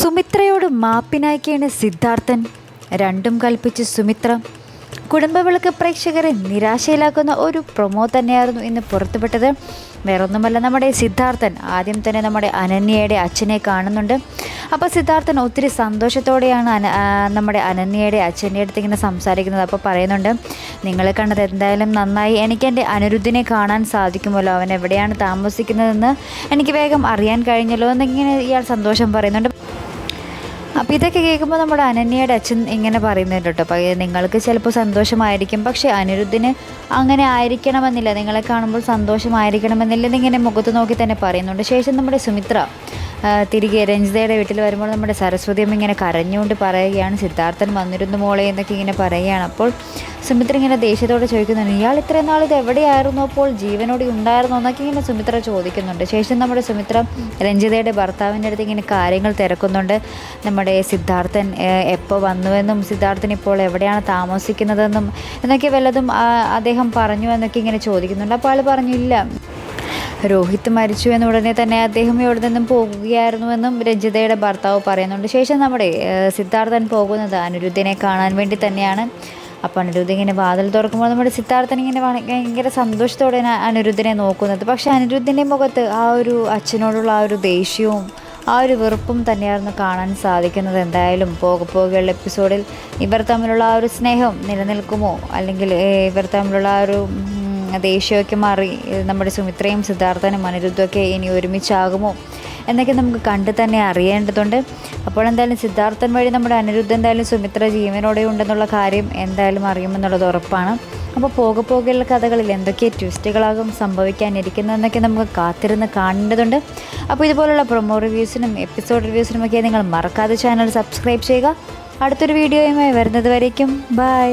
സുമിത്രയോട് മാപ്പിനായിക്കാണ് സിദ്ധാർത്ഥൻ രണ്ടും കൽപ്പിച്ച് സുമിത്ര. കുടുംബവിളക്ക് പ്രേക്ഷകരെ നിരാശയിലാക്കുന്ന ഒരു പ്രൊമോ തന്നെയായിരുന്നു ഇന്ന് പുറത്തുപെട്ടത് വേറൊന്നുമല്ല നമ്മുടെ സിദ്ധാർത്ഥൻ ആദ്യം തന്നെ നമ്മുടെ അനന്യയുടെ അച്ഛനെ കാണുന്നുണ്ട്. അപ്പോൾ സിദ്ധാർത്ഥൻ ഒത്തിരി സന്തോഷത്തോടെയാണ് നമ്മുടെ അനന്യയുടെ അച്ഛന്റെ അടുത്ത് ഇങ്ങനെ സംസാരിക്കുന്നത്. അപ്പോൾ പറയുന്നുണ്ട് നിങ്ങളെ കണ്ടത് എന്തായാലും നന്നായി. എനിക്ക് എന്റെ അനിരുദ്ധിനെ കാണാൻ സാധിക്കുമല്ലോ. അവൻ എവിടെയാണ് താമസിക്കുന്നതെന്ന് എനിക്ക് വേഗം അറിയാൻ കഴിഞ്ഞല്ലോ എന്നിങ്ങനെ ഇയാൾ സന്തോഷം പറയുന്നുണ്ട്. അപ്പോൾ ഇതൊക്കെ കേൾക്കുമ്പോൾ നമ്മുടെ അനന്യയുടെ അച്ഛൻ ഇങ്ങനെ പറയുന്നുണ്ട് കേട്ടോ. അപ്പോൾ നിങ്ങൾക്ക് ചിലപ്പോൾ സന്തോഷമായിരിക്കും. പക്ഷേ അനിരുദ്ധിന് അങ്ങനെ ആയിരിക്കണമെന്നില്ല. നിങ്ങളെ കാണുമ്പോൾ സന്തോഷമായിരിക്കണമെന്നില്ല എന്നിങ്ങനെ മുഖത്ത് നോക്കി തന്നെ പറയുന്നുണ്ട്. ശേഷം നമ്മുടെ സുമിത്ര തിരികെ രഞ്ജിതയുടെ വീട്ടിൽ വരുമ്പോൾ നമ്മുടെ സരസ്വതി അമ്മ ഇങ്ങനെ കരഞ്ഞുകൊണ്ട് പറയുകയാണ് സിദ്ധാർത്ഥൻ വന്നിരുന്നു മോളെ എന്നൊക്കെ ഇങ്ങനെ പറയുകയാണ്. അപ്പോൾ സുമിത്ര ഇങ്ങനെ ദേഷ്യത്തോടെ ചോദിക്കുന്നുണ്ട് ഇയാൾ ഇത്രയും നാൾ ഇത് എവിടെയായിരുന്നു? അപ്പോൾ ജീവനോടെ ഉണ്ടായിരുന്നോ? എന്നൊക്കെ ഇങ്ങനെ സുമിത്ര ചോദിക്കുന്നുണ്ട്. ശേഷം നമ്മുടെ സുമിത്ര രഞ്ജിതയുടെ ഭർത്താവിന്റെ അടുത്ത് ഇങ്ങനെ കാര്യങ്ങൾ തിരക്കുന്നുണ്ട്. നമ്മുടെ സിദ്ധാർത്ഥൻ എപ്പോൾ വന്നുവെന്നും സിദ്ധാർത്ഥൻ ഇപ്പോൾ എവിടെയാണ് താമസിക്കുന്നതെന്നും എന്നൊക്കെ വല്ലതും അദ്ദേഹം പറഞ്ഞു എന്നൊക്കെ ഇങ്ങനെ ചോദിക്കുന്നുണ്ട്. അപ്പോൾ ആൾ പറഞ്ഞു ഇല്ല രോഹിത് മരിച്ചു എന്ന ഉടനെ തന്നെ അദ്ദേഹം ഇവിടെ നിന്നും പോകുകയായിരുന്നുവെന്നും രഞ്ജിതയുടെ ഭർത്താവ് പറയുന്നുണ്ട്. ശേഷം നമ്മുടെ സിദ്ധാർത്ഥൻ പോകുന്നത് അനിരുദ്ധിനെ കാണാൻ വേണ്ടി തന്നെയാണ്. അപ്പോൾ അനിരുദ്ധ ഇങ്ങനെ വാതിൽ തുറക്കുമ്പോൾ നമ്മുടെ സിദ്ധാർത്ഥൻ ഇങ്ങനെ ഭയ- ഭയങ്കര സന്തോഷത്തോടെ അനിരുദ്ധിനെ നോക്കുന്നത്. പക്ഷെ അനിരുദ്ധിന്റെ മുഖത്ത് ആ ഒരു അച്ഛനോടുള്ള ആ ഒരു ദേഷ്യവും ആ ഒരു വെറുപ്പും തന്നെയായിരുന്നു കാണാൻ സാധിക്കുന്നത്. എന്തായാലും പോകെ പോകെയുള്ള എപ്പിസോഡിൽ ഇവർ തമ്മിലുള്ള ആ ഒരു സ്നേഹം നിലനിൽക്കുമോ? അല്ലെങ്കിൽ ഇവർ തമ്മിലുള്ള ആ ഒരു ദേഷ്യമൊക്കെ മാറി നമ്മുടെ സുമിത്രയും സിദ്ധാർത്ഥനും അനിരുദ്ധമൊക്കെ ഇനി ഒരുമിച്ചാകുമോ എന്നൊക്കെ നമുക്ക് കണ്ട് തന്നെ അറിയേണ്ടതുണ്ട്. അപ്പോൾ എന്തായാലും സിദ്ധാർത്ഥൻ വഴി നമ്മുടെ അനിരുദ്ധ എന്തായാലും സുമിത്ര ജീവനോടെ ഉണ്ടെന്നുള്ള കാര്യം എന്തായാലും അറിയുമെന്നുള്ളത് ഉറപ്പാണ്. അപ്പോൾ പോകെ പോകെയുള്ള കഥകളിൽ എന്തൊക്കെ ട്വിസ്റ്റുകളാകും സംഭവിക്കാനിരിക്കുന്നതെന്നൊക്കെ നമുക്ക് കാത്തിരുന്ന് കാണേണ്ടതുണ്ട്. അപ്പോൾ ഇതുപോലുള്ള പ്രൊമോ റിവ്യൂസിനും എപ്പിസോഡ് റിവ്യൂസിനുമൊക്കെ നിങ്ങൾ മറക്കാതെ ചാനൽ സബ്സ്ക്രൈബ് ചെയ്യുക. അടുത്തൊരു വീഡിയോയുമായി വരുന്നത് വരയ്ക്കും ബൈ.